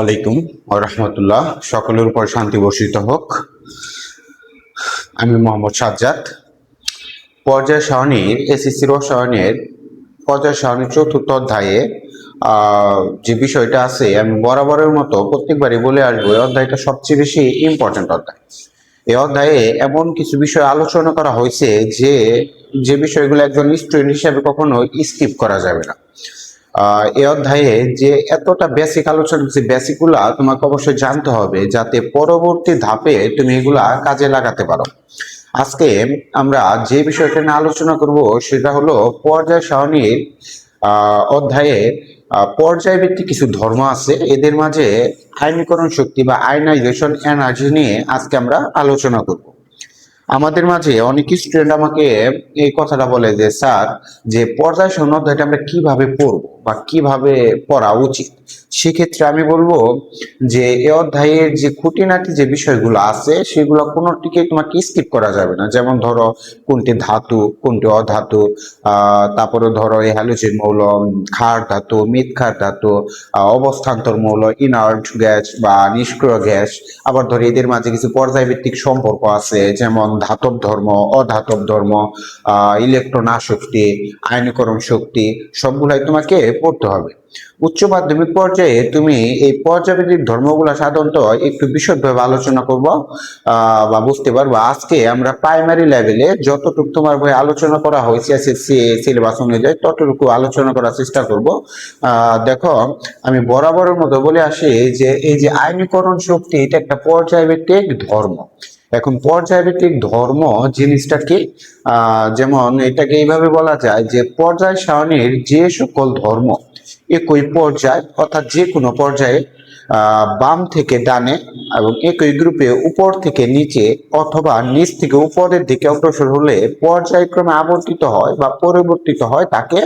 আলাইকুম রহমতুল্লাহ। সকলের উপর শান্তি বর্ষিত হোক। আমি মোহাম্মদ সাজ্জাদ। পর্যায় সারণীর এসএসসি রসায়নের পর্যায় সারণীর চতুর্থ অধ্যায়ে যে বিষয়টা আছে, আমি বরাবরের মতো প্রত্যেকবারই বলে আসব, এই অধ্যায়টা সবচেয়ে বেশি ইম্পর্টেন্ট অধ্যায়। এই অধ্যায়ে এমন কিছু বিষয় আলোচনা করা হয়েছে যে যে বিষয়গুলো একজন স্টুডেন্ট হিসাবে কখনো স্কিপ করা যাবে না। এই অধ্যায়ে যে এতটা বেসিক আলোচনা যে বেসিকগুলা তোমাকে অবশ্যই জানতে হবে যাতে পরবর্তী ধাপে তুমি এগুলা কাজে লাগাতে পারো। আজকে আমরা যে বিষয়টা নিয়ে আলোচনা করব সেটা হলো পর্যায় সারণীর অধ্যায়ে পর্যায়ভিত্তিক কিছু ধর্ম আছে। এদের মাঝে আইনীকরণ শক্তি বা আইনাইজেশন এনার্জি নিয়ে আজকে আমরা আলোচনা করব। আমাদের মাঝে অনেক স্টুডেন্ট আমাকে এই কথাটা বলে যে, স্যার, যে পর্যায় সারণী অধ্যায়টা আমরা কীভাবে পড়ব? বা কীভাবে পড়া উচিত? সেক্ষেত্রে আমি বলব যে এই অধ্যায়ের যে খুঁটিনাটি যে বিষয়গুলো আছে, সেগুলো কোনোটিকে তোমাকে স্কিপ করা যাবে না। যেমন ধরো, কোনটি ধাতু, কোনটি অধাতু তারপরে ধরো, এই হ্যালোজেন মৌল ক্ষার ধাতু মিথক্ষার ধাতু অবস্থান্তর মৌল ইনার্ট গ্যাস বা নিষ্ক্রিয় গ্যাস আবার ধরো, এদের মাঝে কিছু পর্যায়ভিত্তিক সম্পর্ক আছে, যেমন ধাতব ধর্ম, অধাতব ধর্ম ইলেকট্রন আসক্তি আয়নীকরণ শক্তি, সবগুলাই তোমাকে পড়তে হবে। উচ্চ মাধ্যমিক পর্যায়ে তুমি এই পর্যায়ভিত্তিক ধর্মগুলো সাধারণত একটু বিশদভাবে আলোচনা করব বা বুঝতে পারব। আজকে আমরা প্রাইমারি লেভেলে যতটুকু তোমার বই আলোচনা করা হয়েছে সিলেবাস অনুযায়ী ততটুকু আলোচনা করার চেষ্টা করব। দেখো, আমি বরাবরের মতো বলে আসি যে এই যে আইনীকরণ শক্তি, এটা একটা পর্যায়ভিত্তিক ধর্ম। এখন পর্যায়ভিত্তিক ধর্ম জিনিসটা কি আহ, যেমন এটাকে এইভাবে বলা যায় যে পর্যায় সারণীর যে সকল ধর্ম একই পর্যায় অর্থাৎ যে কোনো পর্যায়ে বাম থেকে ডানে এবং একই গ্রুপে উপর থেকে নিচে অথবা নিচ থেকে উপরের দিকে অগ্রসর হলে পর্যায়ক্রমে আবর্তিত হয় বা পরিবর্তিত হয় তাকে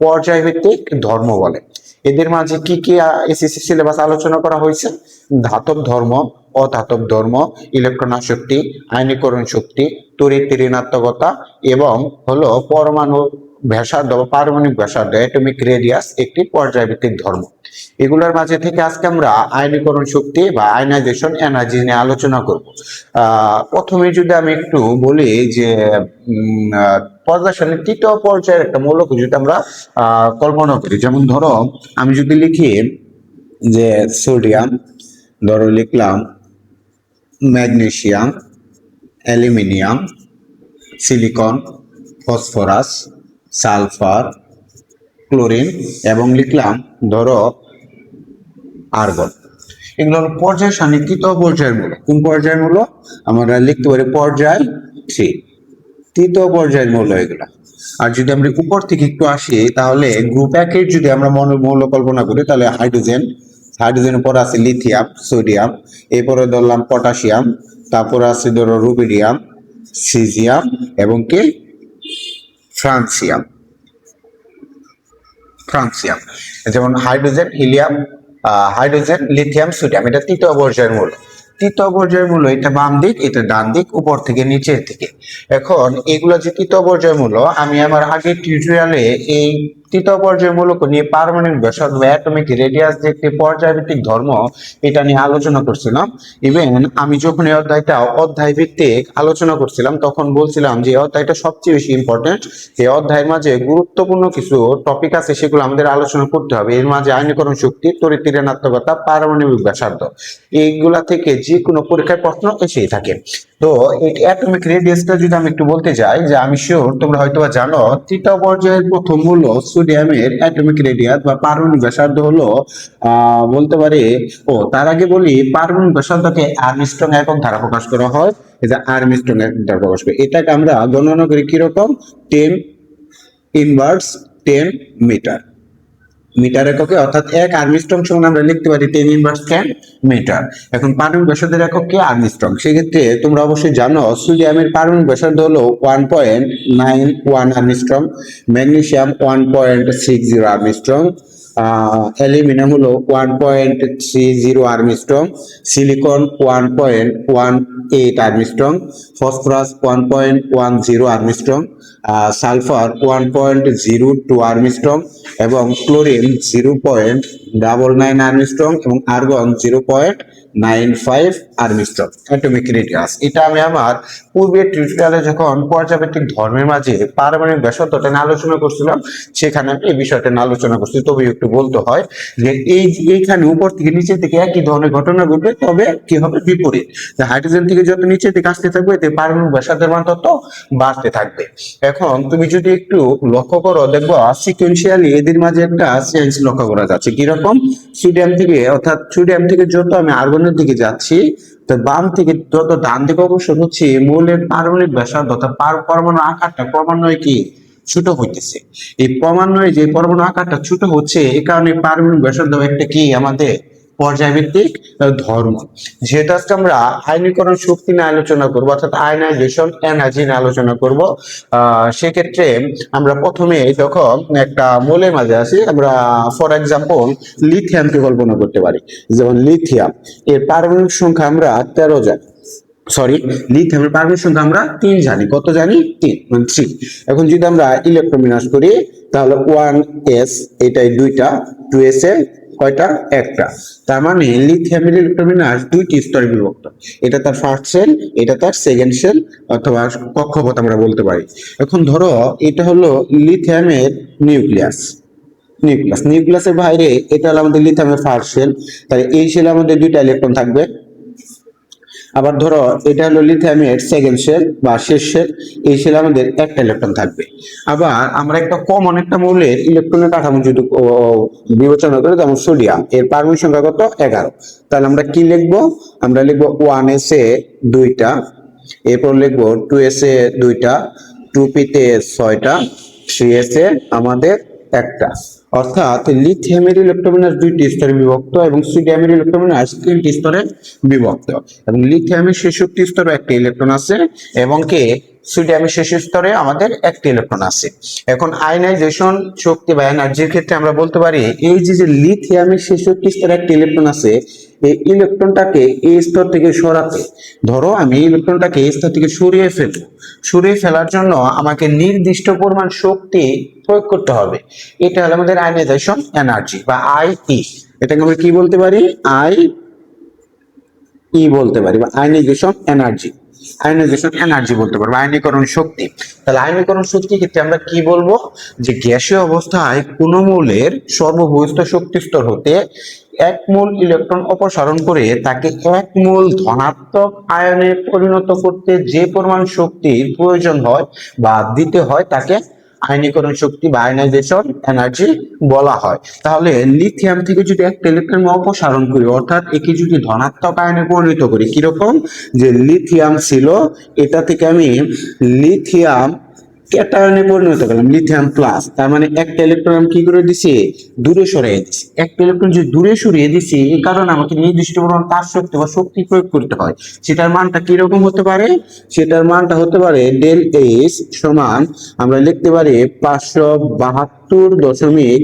পর্যায়ভিত্তিক ধর্ম বলে। এদের মাঝে কি কি এসএসসি সিলেবাস আলোচনা করা হয়েছে? ধাতব ধর্ম অধাতব ধর্ম ইলেকট্রন আসক্তি আইনীকরণ শক্তি, তড়িৎ ঋণাত্মকতা এবং হলো পরমাণু ব্যাসার্ধ বা পারমাণবিক ব্যাসার্ধ অ্যাটমিক রেডিয়াস একটি পর্যায়ভিত্তিক ধর্ম। এগুলোর মাঝে থেকে আজকে আমরা আয়নীকরণ শক্তি বা আয়নাইজেশন এনার্জি নিয়ে আলোচনা করব। প্রথমে যদি আমি একটু বলি যে পর্যায়সারণীর তৃতীয় পর্যায়ের একটা মৌলকে যদি আমরা কল্পনা করি, যেমন ধরো আমি যদি লিখি যে সোডিয়াম, ধরো লিখলাম magnesium aluminium, silicon, phosphorus, sulphur, chlorine এবং লিখলাম ধরো আর্গন। এগুলো হলো পর্যায় তৃতীয় পর্যায়ের কোন পর্যায়ের মূল? আমরা লিখতে পারি পর্যায় থ্রি। তৃতীয় পর্যায়ের মৌল এগুলো আর যদি আমরা উপর থেকে একটু আসি, তাহলে গ্রুপ একের যদি আমরা মৌল কল্পনা করি, তাহলে হাইড্রোজেন হাইড্রোজেনের পর আছে লিথিয়াম, সোডিয়াম, এরপরে ধরলাম পটাশিয়াম, তারপর আছে ধরো রুবিডিয়াম, সিজিয়াম এবং কি? ফ্রান্সিয়াম। ফ্রান্সিয়াম। যেমন hydrogen, helium hydrogen, lithium, sodium, এটা তৃতীয় পর্যায়ের মূল। তৃতীয় পর্যায়ের মূল এটা বাম দিক, এটা ডান দিক, উপর থেকে নিচের দিকে। এখন এগুলো যে তৃতীয় পর্যায়ের মূল, আমি আমার আগের টিউটোরিয়ালে এই তৃতীয় পর্যায়ের মূলক নিয়ে পারমাণবিক ব্যাসার্ধ বা অ্যাটমিক রেডিয়াস যে একটি পর্যায়ভিত্তিক ধর্ম, এটা নিয়ে আলোচনা করছিলাম। ইভেন আমি যখন এই অধ্যায়টা অধ্যায় ভিত্তিক আলোচনা করছিলাম, তখন বলছিলাম যে অধ্যায়টা সবচেয়ে বেশি ইম্পর্টেন্ট এই অধ্যায়ের মাঝে গুরুত্বপূর্ণ কিছু টপিক আছে, সেগুলো আমাদের আলোচনা করতে হবে। এর মাঝে আইনীকরণ শক্তি, তড়িৎ ঋণাত্মকতা পারমাণবিক ব্যাসার্ধ। এইগুলা থেকে যে কোনো পরীক্ষায় প্রশ্ন এসেই থাকে। তো এই অ্যাটমিক রেডিয়াসটা যদি আমি একটু বলতে যাই, যে আমি শিওর তোমরা হয়তো জানো তৃতীয় পর্যায়ের প্রথম হলো সোডিয়ামের অ্যাটমিক রেডিয়াস বা পারমাণবিক ব্যাসার্ধ হলো বলতে পারে, ও, তার আগে বলি পারমাণবিক ব্যাসার্ধকে আর্মস্ট্রং একক ধারা প্রকাশ করা হয় যে আর্মস্ট্রং একক ধারা প্রকাশ করে এটাকে আমরা গণনা করি কীরকম? Ten inverse ten metre metre এককে, অর্থাৎ এক আর্মিস্ট্রং সমান আমরা লিখতে পারি টেন ইনভার্স টেন মিটার এখন পারমাণবিক ব্যাসার্ধের একক কি আর্মিস্ট্রং। সেক্ষেত্রে তোমরা অবশ্যই জানো সোডিয়ামের পারমাণবিক ব্যাসার্ধ হলো one point nine one angstrom, magnesium one point six zero angstrom aluminium হলো one point three zero angstrom, silicon one point one eight angstrom, phosphorus one point one zero angstrom sulphur one point zero two angstrom এবং chlorine zero point double nine angstrom এবং argon zero point nine five atomic radius এটা আমি আমার পূর্বের টিউটোরিয়ালে যখন পর্যাবৃত্তিক ধর্মের মাঝে পারমাণবিক নিয়ে আলোচনা করছিলাম, সেখানে আমি এই বিষয়টা নিয়ে আলোচনা করছি তবে একটু বলতে হয় যে এই এইখানে উপর থেকে দিকে একই ধরনের ঘটনা ঘটবে, তবে কি হবে বিপরীত? হাইড্রোজেন থেকে যত নিচের দিকে আসতে থাকবে, এতে পারমাণবিক ব্যাসার্ধের মান তত বাড়তে থাকবে। এখন তুমি যদি একটু লক্ষ্য করো, দেখব সিকুয়েন্সিয়ালি এদের মাঝে একটা চেঞ্জ লক্ষ্য করা যাচ্ছে। কীরকম? সোডিয়াম থেকে, অর্থাৎ সোডিয়াম থেকে যত আমি আর্গনের দিকে যাচ্ছি, তো বাম থেকে যত ডান দিকে অবশ্য হচ্ছে, মৌলের পারমাণবিক ব্যাসার্ধ পার- পরমাণু আকারটা ক্রমান্বয়ে কি? ছোট হইতেছে। এই ক্রমান্বয়ে যে পরমাণু আকারটা ছোট হচ্ছে এই কারণে পারমাণবিক ব্যাসার্ধ একটা কি? আমাদের পর্যায়ভিত্তিক ধর্ম। যেহেতু আজকে আমরা আয়নীকরণ শক্তি নিয়ে আলোচনা করব, অর্থাৎ আয়নাইজেশন এনার্জি নিয়ে আলোচনা করব সেক্ষেত্রে আমরা প্রথমে যখন একটা মৌলের মাঝে আসি, আমরা ফর এক্সাম্পল লিথিয়ামকে কল্পনা করতে পারি। যেমন লিথিয়াম এর পারমাণবিক সংখ্যা আমরা তেরো জানি। সরি লিথিয়ামের পারমাণবিক সংখ্যা আমরা তিন জানি। কত জানি? তিন মানে থ্রি এখন যদি আমরা ইলেকট্রন বিন্যাস করি, তাহলে ওয়ান এস এটাই দুইটা টু এস এ কয়টা? একটা। তার মানে লিথিয়ামের ইলেকট্রন আজ দুইটি স্তরে বিভক্ত। এটা তার ফার্স্ট সেল এটা তার সেকেন্ড সেল অথবা কক্ষপথ আমরা বলতে পারি। এখন ধরো, এটা হলো লিথিয়ামের নিউক্লিয়াস। নিউক্লিয়াস। নিউক্লিয়াসের বাইরে এটা হলো আমাদের লিথিয়ামের ফার্স্ট সেল তাহলে এই সেলে আমাদের দুইটা ইলেকট্রন থাকবে। আবার ধরো, এটা হলো লিথিয়ামের সেকেন্ড শেল বা শেষ শেল এই শেলে আমাদের একটা ইলেকট্রন থাকবে। আবার আমরা একটা কমন একটা মৌলের ইলেকট্রনের কাঠামো যদি বিবেচনা করি, যেমন সোডিয়াম এর পারমাণবিক সংখ্যা কত? এগারো। তাহলে আমরা কি লিখব? আমরা লিখব ওয়ান এস এ দুইটা, এরপর লিখব টু এস এ দুইটা টু পিতে ছয়টা থ্রি এস এ আমাদের একটা। অর্থাৎ লিথিয়ামের ইলেকট্রোমিনাস দুইটি স্তরে বিভক্ত এবং সোডিয়ামের ইলেকট্রোমিনাস তিনটি স্তরে বিভক্ত। এবং লিথিয়ামের ছেষট্টি স্তরে একটি ইলেকট্রন আছে এবং কে? সোডিয়ামের শেষ স্তরে আমাদের একটি ইলেকট্রন আছে। এখন আয়নাইজেশন শক্তি বা এনার্জির ক্ষেত্রে আমরা বলতে পারি, এই যে যে লিথিয়ামের ছেষট্টি স্তরে একটি ইলেকট্রন আছে, এই ইলেকট্রনটাকে এই স্তর থেকে সরাতে, ধরো আমি ইলেকট্রনটাকে এই স্তর থেকে সরিয়ে ফেলব। সরিয়ে ফেলার জন্য আমাকে নির্দিষ্ট পরিমাণ শক্তি প্রয়োগ করতে হবে। এটা হলো আমাদের আয়নাইজেশন এনার্জি বা আই ই। এটাকে আমরা কি বলতে পারি? আই ই বলতে পারি বা আয়নাইজেশন এনার্জি। আয়নাইজেশন এনার্জি বলতে পারব আয়নীকরণ শক্তি। তাহলে আয়নীকরণ শক্তির ক্ষেত্রে আমরা কি বলব? যে গ্যাসীয় অবস্থায় কোন মৌলের সর্ববহিষ্ঠ শক্তি স্তর হতে এক মোল ইলেকট্রন অপসারণ করে তাকে এক মোল ধনাত্মক আয়নে পরিণত করতে যে পরিমাণ শক্তির প্রয়োজন হয় বা দিতে হয় তাকে আয়নীকরণ শক্তি বা আয়নাইজেশন এনার্জি বলা হয়। তাহলে লিথিয়াম থেকে যদি একটা ইলেকট্রন অপসারণ করি, অর্থাৎ একে যদি ধনাত্মক আয়নে পরিণত করি, কীরকম? যে লিথিয়াম ছিল, এটা থেকে আমি লিথিয়াম ক্যাটায়নে পরিণত করলাম লিথিয়াম প্লাস তার মানে একটা ইলেকট্রন আমি কি করে দিছি? দূরে সরিয়ে দিছি। একটা ইলেকট্রন যদি দূরে সরিয়ে দিছি, এই কারণে আমাকে নির্দিষ্ট পরিমাণ তার শক্তি বা শক্তি প্রয়োগ করতে হয়। সেটার মানটা কীরকম হতে পারে? সেটার মানটা হতে পারে ডেল এইচ সমান, আমরা লিখতে পারি পাঁচশো বাহাত্তর দশমিক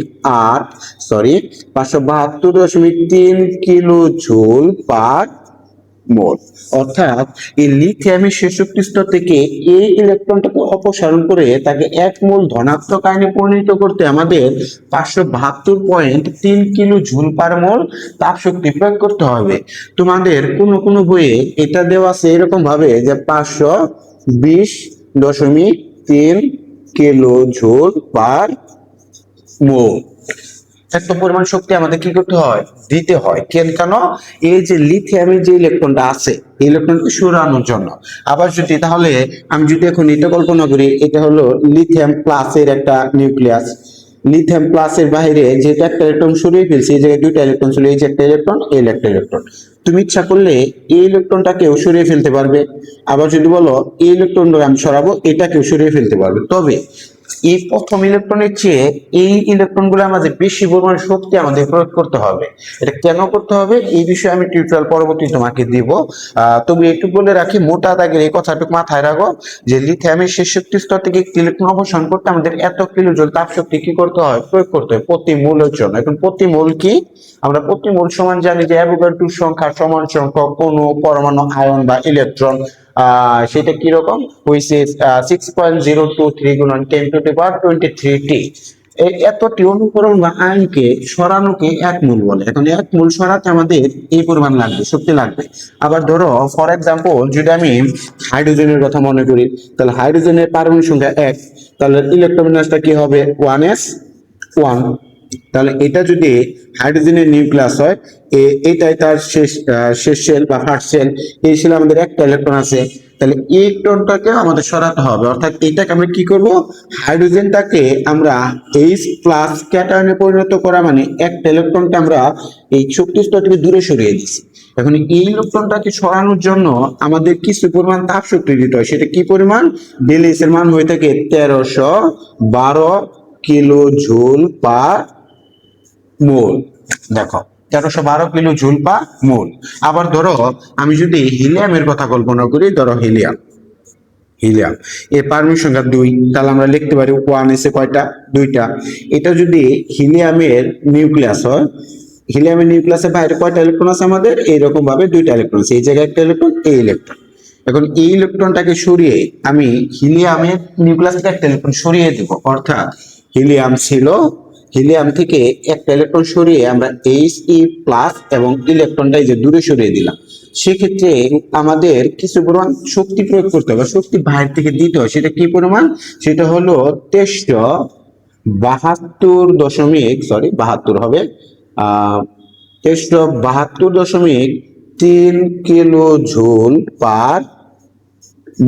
আট সরি পাঁচশো বাহাত্তর দশমিক তিন কিলো জুল পার মোল অর্থাৎ এই লিথিয়ামের স্তর থেকে এই ইলেকট্রনটাকে অপসারণ করে তাকে এক মোল ধনাত্মক আয়নে পরিণত করতে আমাদের পাঁচশো বাহাত্তর পয়েন্ট তিন কিলো ঝুল পার মোল তাপ শক্তি প্রয়োগ করতে হবে। তোমাদের কোনো কোনো বইয়ে এটা দেওয়া আছে এরকম ভাবে যে পাঁচশো বিশ দশমিক তিন কিলো ঝুল পার মোল। এত পরিমাণ শক্তি আমাদের কি করতে হয়? দিতে হয়। কেন? কেন? এই যে লিথিয়ামের যে ইলেকট্রনটা আছে, এই ইলেকট্রনকে সরানোর জন্য। আবার যদি তাহলে আমি যদি এখন এটা কল্পনা করি, এটা হলো লিথিয়াম প্লাসের একটা নিউক্লিয়াস লিথিয়াম প্লাসের বাইরে যেহেতু একটা ইলেকট্রন সরিয়ে ফেলছে, এই জায়গায় দুইটা ইলেকট্রন ছিল, এই যে একটা ইলেকট্রন এই একটা ইলেকট্রন তুমি ইচ্ছা করলে এই ইলেকট্রনটাকেও সরিয়ে ফেলতে পারবে। আবার যদি বলো, এই ইলেকট্রনটাকে আমি সরাবো, এটাকেও সরিয়ে ফেলতে পারবে। তবে এই প্রথম ইলেকট্রনের চেয়ে এই ইলেকট্রনগুলো আমাদের বেশি পরিমাণ শক্তি আমাদের প্রয়োগ করতে হবে। এটা কেন করতে হবে? এই বিষয়ে আমি টিউটোরিয়াল পরবর্তী তোমাকে দিব। তবে একটু বলে রাখি, মোটা দাগের এই কথাটুকু মাথায় রাখো যে লিথিয়ামের শেষ শক্তি স্তর থেকে একটি ইলেকট্রন অবসান করতে আমাদের এত কিলো জল তাপ শক্তি কি করতে হয়? প্রয়োগ করতে হয় প্রতি মূলের জন্য। এখন প্রতি মূল কি? আমরা প্রতি মূল সমান জানি যে অ্যাভোগাড্রোর সংখ্যা সমান সংখ্যক কোনো পরমাণু, আয়ন বা ইলেকট্রন সেটা কীরকম which is six point zero two three গুণন ten to power twenty three টি এতটি অনুকরণ বা আইনকে সরানোকে এক মূল বলে। এখন এক মূল সরাতে আমাদের এই পরিমাণ লাগবে, শক্তি লাগবে। আবার ধরো ফর এক্সাম্পল যদি আমি হাইড্রোজেনের কথা মনে করি, তাহলে হাইড্রোজেনের পারমাণবিক সংখ্যা এক, তাহলে ইলেকট্রোমিনাসটা কি হবে? ওয়ান এস ওয়ান তাহলে এটা যদি হাইড্রোজেনের নিউক্লিয়াস হয় এটাই তার শেষ শেষ সেল বা ফার্স্ট সেল এই সেলে আমাদের একটা ইলেকট্রন আছে। তাহলে ইলেকট্রনটাকে আমাদের সরাতে হবে। অর্থাৎ এটাকে আমরা কি করব? হাইড্রোজেনটাকে আমরা এইচ প্লাস ক্যাটায়নে পরিণত করা মানে একটা ইলেকট্রনকে আমরা এই শক্তি স্তর থেকে দূরে সরিয়ে দিচ্ছি। এখন এই ইলেকট্রনটাকে সরানোর জন্য আমাদের কিছু পরিমাণ তাপ শক্তি দিতে হয়। সেটা কি পরিমাণ? ডেলিস এর মান হয়ে থাকে তেরোশো বারো কিলো জুল পার মোল। দেখো তেরোশো বারো কিলো জুল পা মোল। আবার ধরো, আমি যদি হিলিয়ামের কথা কল্পনা করি, ধরো হিলিয়াম। হিলিয়াম। এর পারমিট সংখ্যা দুই। তাহলে আমরা লিখতে পারি ওয়ান এসে কয়টা? দুইটা। এটা যদি হিলিয়ামের নিউক্লিয়াস হয়, হিলিয়ামের নিউক্লিয়াসের বাইরে কয়টা ইলেকট্রন আছে আমাদের? এইরকম ভাবে দুইটা ইলেকট্রন আছে। এই জায়গায় একটা ইলেকট্রন এই ইলেকট্রন এখন এই ইলেকট্রনটাকে সরিয়ে আমি হিলিয়ামের নিউক্লিয়াস থেকে একটা ইলেকট্রন সরিয়ে দেব। অর্থাৎ হিলিয়াম ছিল হিলিয়াম থেকে একটা ইলেকট্রন সরিয়ে আমরা এইচ ই প্লাস এবং ইলেকট্রনটা এই যে দূরে সরিয়ে দিলাম। সেক্ষেত্রে আমাদের কিছু পরিমাণ শক্তি প্রয়োগ করতে হবে। শক্তি বাইরে থেকে দিতে হয়। সেটা কি পরিমাণ? সেটা হলো তেইশশো বাহাত্তর দশমিক সরি বাহাত্তর হবে তেইশশো বাহাত্তর দশমিক তিন কিলো ঝোল পার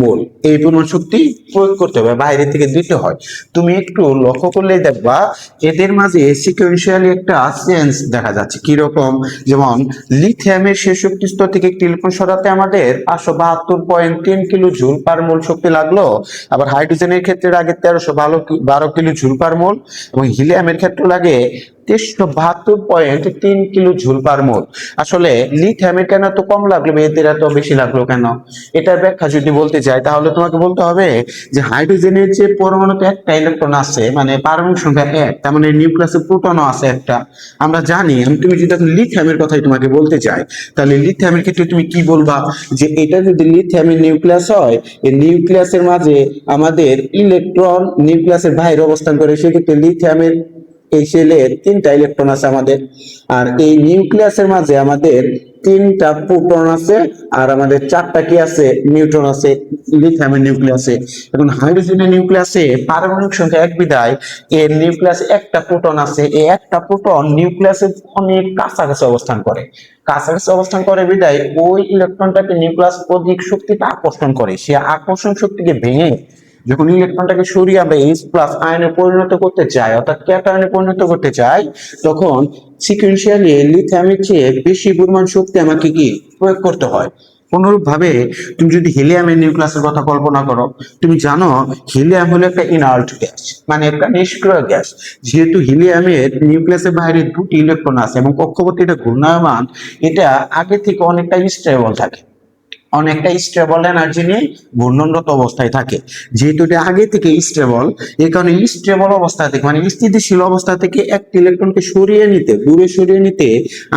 মোল এই পরিমাণ শক্তি প্রয়োগ করতে হবে, বাইরে থেকে দিতে হয়। তুমি একটু লক্ষ্য করলেই দেখবা, এদের মাঝে সিকুয়েন্সিয়ালি একটা চেঞ্জ দেখা যাচ্ছে। কি রকম যেমন লিথিয়ামের শেষ শক্তি স্তর থেকে একটি ইলেকট্রন সরাতে আমাদের পাঁচশো বাহাত্তর পয়েন্ট তিন কিলো ঝুল পার মোল শক্তি লাগল। আবার হাইড্রোজেনের ক্ষেত্রে লাগে তেরোশো বারো বারো কিলো ঝুল পার মোল এবং হিলিয়ামের ক্ষেত্রে লাগে তেইশশো বাহাত্তর পয়েন্ট তিন কিলো ঝুল পার মোল। আসলে লিথিয়ামের কেন তো কম লাগল এদের এত বেশি লাগল কেন? এটার ব্যাখ্যা যদি বলতে চাই তাহলে তোমাকে বলতে হবে যে হাইড্রোজেনের যে পরমাণুতে একটা ইলেকট্রন আছে মানে পারমাণবিক সংখ্যা এক, তার মানে প্রোটনও আছে একটা। আমরা জানি তুমি যদি এখন লিথিয়ামের কথাই তোমাকে বলতে চাই, তাহলে লিথিয়ামের ক্ষেত্রে তুমি কি বলবা? যে এটা যদি লিথিয়ামের নিউক্লিয়াস হয়, এই নিউক্লিয়াসের মাঝে আমাদের ইলেকট্রন নিউক্লিয়াসের বাইরে অবস্থান করে, সেক্ষেত্রে লিথিয়ামের এই সেলের তিনটা ইলেকট্রন আছে আমাদের। আর এই নিউক্লিয়াসের মাঝে আমাদের তিনটা প্রোটন আছে, আর আমাদের চারটা কি আছে? নিউট্রন আছে, লিথিয়ামের নিউক্লিয়াসে এখন হাইড্রোজেনের নিউক্লিয়াসে পারমাণবিক সংখ্যা এক বিধায় এর নিউক্লিয়াসে একটা প্রোটন আছে। এই একটা প্রোটন নিউক্লিয়াসে অনেক কাছাকাছি অবস্থান করে। কাছাকাছি অবস্থান করে বিধায় ওই ইলেকট্রনটাকে নিউক্লিয়াস অধিক শক্তিটা আকর্ষণ করে। সে আকর্ষণ শক্তিকে ভেঙে যখন ইলেকট্রনটাকে সরিয়ে আমরা এইচ প্লাস আয়নে পরিণত করতে চাই, অর্থাৎ ক্যাটায়নে পরিণত করতে চাই, তখন সিকুয়েন্সিয়ালি লিথিয়ামের চেয়ে বেশি পরিমাণ শক্তি আমাকে কি প্রয়োগ করতে হয়? অনুরূপ ভাবে তুমি যদি হিলিয়ামের নিউক্লিয়াসের কথা কল্পনা করো, তুমি জানো হিলিয়াম হলো একটা ইনার্ট গ্যাস মানে একটা নিষ্ক্রিয় গ্যাস যেহেতু হিলিয়ামের নিউক্লিয়াসের বাইরে দুটি ইলেকট্রন আছে এবং কক্ষপথে এটা ঘূর্ণায়মান, এটা আগে থেকে অনেকটা স্টেবল থাকে। অনেকটা স্টেবল এনার্জি নিয়ে ঘূর্ণনরত অবস্থায় থাকে। যেহেতু এটা আগে থেকে স্টেবল এই কারণে স্টেবল অবস্থা থেকে মানে স্থিতিশীল অবস্থা থেকে একটি ইলেকট্রনকে সরিয়ে নিতে, দূরে সরিয়ে নিতে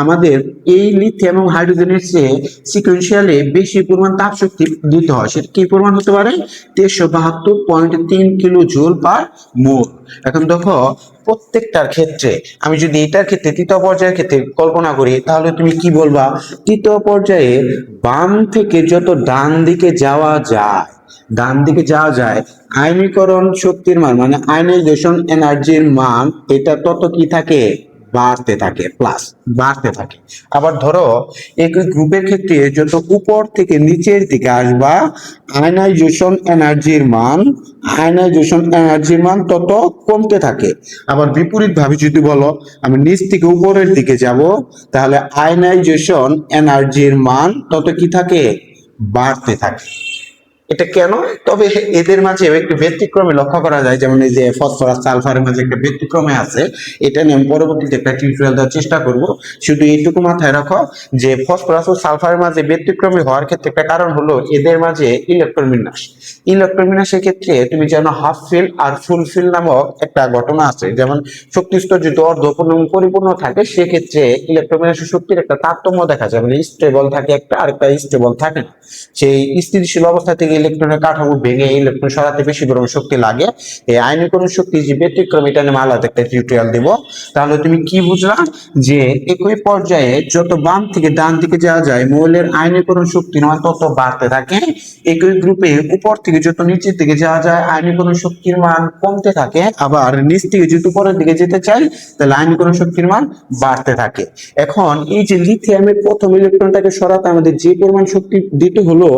আমাদের এই লিথিয়াম এবং হাইড্রোজেনের চেয়ে সিকুয়েন্সিয়ালি বেশি পরিমাণ তাপ শক্তি দিতে হয়। সেটা কি পরিমাণ হতে পারে? তেইশশো বাহাত্তর পয়েন্ট তিন কিলো জোল পার মোল এখন দেখো প্রত্যেকটার ক্ষেত্রে, আমি যদি এটার ক্ষেত্রে তৃতীয় পর্যায়ের ক্ষেত্রে কল্পনা করি, তাহলে তুমি কি বলবা? তৃতীয় পর্যায়ে বাম থেকে যত ডান দিকে যাওয়া যায়, ডান দিকে যাওয়া যায় আয়নীকরণ শক্তির মান মানে আয়নাইজেশন এনার্জির মান, এটা তত কি থাকে? বাড়তে থাকে প্লাস বাড়তে থাকে। আবার ধরো একই গ্রুপের ক্ষেত্রে যত উপর থেকে নিচের দিকে আসবা আয়নাইজেশন এনার্জির মান আয়নাইজেশন এনার্জির মান তত কমতে থাকে। আবার বিপরীত ভাবে যদি বলো, আমি নিচ থেকে উপরের দিকে যাব, তাহলে আয়নাইজেশন এনার্জির মান তত কি থাকে? বাড়তে থাকে। এটা কেন? তবে এদের মাঝে একটু ব্যতিক্রমে লক্ষ্য করা যায়, যেমন এই যে ফসফরাস সালফারের মাঝে একটা ব্যতিক্রমে আছে, এটা নিয়ে আমি পরবর্তীতে একটা টিউটোরিয়াল দেওয়ার চেষ্টা করব। শুধু এইটুকু মাথায় রাখো যে ফসফরাস ও সালফারের মাঝে ব্যতিক্রমী হওয়ার ক্ষেত্রে একটা কারণ হলো এদের মাঝে ইলেকট্রন বিন্যাস। ইলেকট্রন বিন্যাসের ক্ষেত্রে তুমি জানো হাফ ফিল আর ফুল ফিল নামক একটা ঘটনা আছে। যেমন শক্তি স্তর যদি অর্ধপূর্ণ পরিপূর্ণ থাকে, সেক্ষেত্রে ইলেকট্রন বিন্যাসের শক্তির একটা তারতম্য দেখা যায়। মানে স্টেবল থাকে একটা আর একটা স্টেবল থাকে না। সেই স্থিতিশীল অবস্থা থেকে ইলেকট্রনের কাঠামো ভেঙে ইলেকট্রন সরাতে বেশি পরিমাণ শক্তি লাগে। এই আয়নীকরণ শক্তি যে ব্যতিক্রম, এটা নিয়ে আলাদা একটা টিউটোরিয়াল দেব। তাহলে তুমি কি বুঝলা? যে একই পর্যায়ে যত বাম থেকে ডান দিকে যাওয়া যায়, মৌলের আয়নীকরণ শক্তি নয় তত বাড়তে থাকে। একই গ্রুপে উপর থেকে যত নিচের দিকে যাওয়া যায় আয়নীকরণ শক্তির মান কমতে থাকে। আবার নিচ থেকে যদি উপরের দিকে যেতে চাই, তাহলে আয়নীকরণ শক্তির মান বাড়তে থাকে। এখন এই যে লিথিয়ামের প্রথম ইলেকট্রনটাকে সরাতে আমাদের যে পরিমাণ শক্তি দিতে হলো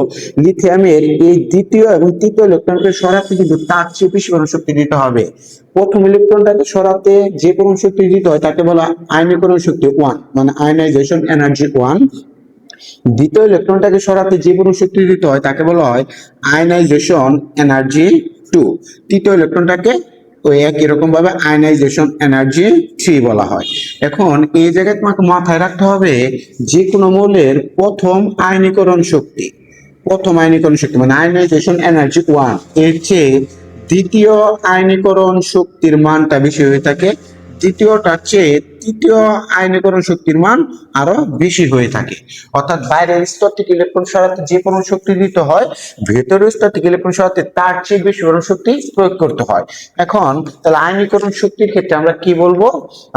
লিথিয়ামের এই দ্বিতীয় এবং তৃতীয় ইলেকট্রনকে সরাতে কিন্তু তার চেয়ে বেশি শক্তি দিতে হবে। প্রথম ইলেকট্রনটাকে সরাতে যে পরিমাণ শক্তি দিতে হয়, তাকে বলা আয়নীকরণ শক্তি ওয়ান মানে আয়নাইজেশন এনার্জি ওয়ান দ্বিতীয় ইলেকট্রনটাকে সরাতে যে পরিমাণ শক্তি দিতে হয়, তাকে বলা হয় আয়নাইজেশন এনার্জি টু তৃতীয় ইলেকট্রনটাকে ওই একই রকম ভাবে আয়নাইজেশন এনার্জি থ্রি বলা হয়। এখন এই জায়গায় তোমাকে মাথায় রাখতে হবে, যে কোনো মৌলের প্রথম আয়নীকরণ শক্তি প্রথম আয়নীকরণ শক্তি মানে আয়নাইজেশন এনার্জি ওয়ান। এর চেয়ে দ্বিতীয় আয়নীকরণ শক্তির মানটা বেশি হয়ে থাকে। দ্বিতীয়টার চেয়ে তৃতীয় আয়নীকরণ শক্তির মান আরও বেশি হয়ে থাকে। অর্থাৎ বাইরের স্তর থেকে ইলেকট্রন সরাতে যে কোনো শক্তি দিতে হয়, ভেতরের স্তর থেকে ইলেকট্রন সরাতে তার চেয়ে বেশি পরিমাণ শক্তি প্রয়োগ করতে হয়। এখন তাহলে আয়নীকরণ শক্তির ক্ষেত্রে আমরা কি বলব?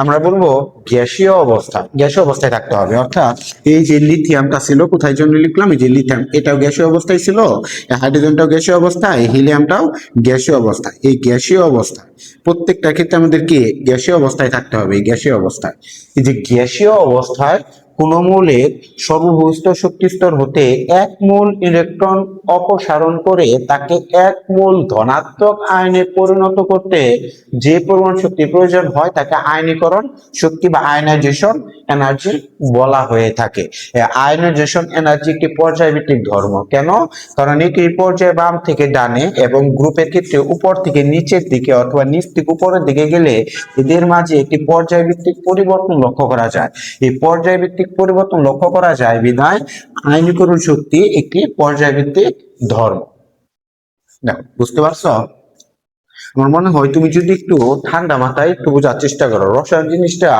আমরা বলব গ্যাসীয় অবস্থা, গ্যাসীয় অবস্থায় থাকতে হবে। অর্থাৎ এই যে লিথিয়ামটা ছিল, কোথায় জন্য লিখলাম? এই যে লিথিয়াম, এটাও গ্যাসীয় অবস্থায় ছিল হাইড্রোজেনটাও গ্যাসীয় অবস্থায় হিলিয়ামটাও গ্যাসীয় অবস্থায়। এই গ্যাসীয় অবস্থা, প্রত্যেকটা ক্ষেত্রে আমাদের কি? গ্যাসীয় অবস্থায় থাকতে হবে গ্যাসীয় অবস্থায়। এই যে গ্যাসীয় অবস্থায় কোন মৌলের সর্বভূষ্ট শক্তি স্তর হতে এক মোল ইলেকট্রন অপসারণ করে তাকে এক মোল ধনাত্মক আয়নে পরিণত করতে যে পরিমাণ শক্তি প্রয়োজন হয় তাকে আয়নীকরণ, শক্তি বা আয়নাইজেশন এনার্জি বলা হয়ে থাকে। আয়নাইজেশন এনার্জি একটি পর্যায়ভিত্তিক ধর্ম। কেন? কারণ এটি পর্যায়ে বাম থেকে ডানে এবং গ্রুপের ক্ষেত্রে উপর থেকে নিচের দিকে অথবা নিচ থেকে উপরের দিকে গেলে এদের মাঝে একটি পর্যায়ভিত্তিক পরিবর্তন লক্ষ্য করা যায়। এই পর্যায়ভিত্তিক পরিবর্তন লক্ষ্য করা যায় বিধায় আইনীকরণ শক্তি একটি পর্যায়ভিত্তিক ধর্ম। দেখো, বুঝতে পারছ? আমার মনে হয় তুমি যদি একটু ঠান্ডা মাথায় একটু বোঝার চেষ্টা করো। রসায়ন জিনিসটা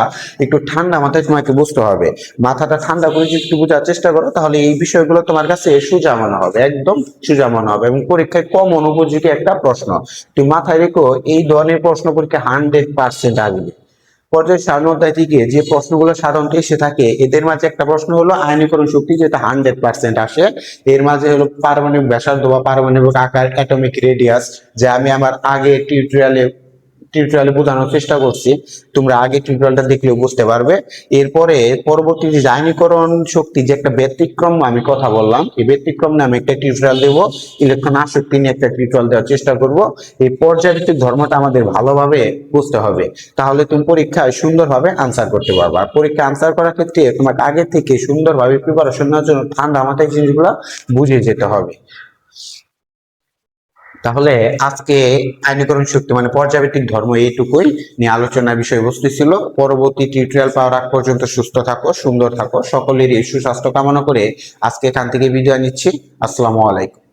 একটু ঠান্ডা মাথায় তোমাকে বুঝতে হবে। মাথাটা ঠান্ডা করে যদি একটু বোঝার চেষ্টা করো, তাহলে এই বিষয়গুলো তোমার কাছে সোজা মনে হবে, একদম সোজা মনে হবে এবং পরীক্ষায় কম অনুপযোগী একটা প্রশ্ন। তুমি মাথায় রেখো, এই ধরনের প্রশ্ন পরীক্ষা হান্ড্রেড পার্সেন্ট আসবে। পর্যায় সাধারণ অধ্যায় থেকে যে প্রশ্নগুলো সাধারণত এসে থাকে, এদের মাঝে একটা প্রশ্ন হলো আয়নীকরণ শক্তি যেটা হান্ড্রেড পার্সেন্ট আসে। এর মাঝে হলো পারমাণবিক ব্যাসার্ধ বা পারমাণবিক আকার অ্যাটমিক রেডিয়াস যে আমি আমার আগে টিউটোরিয়ালে টিউটোরিয়ালে বোঝানোর চেষ্টা করছি। তোমরা আগে টিউটোরিয়ালটা দেখলেও বুঝতে পারবে। এরপরে পরবর্তী যে আয়নীকরণ শক্তি যে একটা ব্যতিক্রম আমি কথা বললাম, এই ব্যতিক্রম নামে একটা টিউটোরিয়াল দেবো। ইলেকট্রন আসক্তি নিয়ে একটা টিউটোরিয়াল দেওয়ার চেষ্টা করব। এই পর্যায়ভিত্তিক ধর্মটা আমাদের ভালোভাবে বুঝতে হবে। তাহলে তুমি পরীক্ষায় সুন্দরভাবে আনসার করতে পারবে। আর পরীক্ষা আনসার করার ক্ষেত্রে তোমাকে আগে থেকে সুন্দরভাবে প্রিপারেশন নেওয়ার জন্য ঠান্ডা মাথায় জিনিসগুলো বুঝে যেতে হবে। তাহলে আজকে আইনীকরণ শক্তি মানে পর্যাবৃত্তিক ধর্ম এইটুকুই নিয়ে আলোচনার বিষয়বস্তু ছিল। পরবর্তী টিউটোরিয়াল পাওয়ার আগ পর্যন্ত সুস্থ থাকো, সুন্দর থাকো। সকলেরই সুস্বাস্থ্য কামনা করে আজকে এখান থেকে বিদায় নিচ্ছি। আসসালামু আলাইকুম।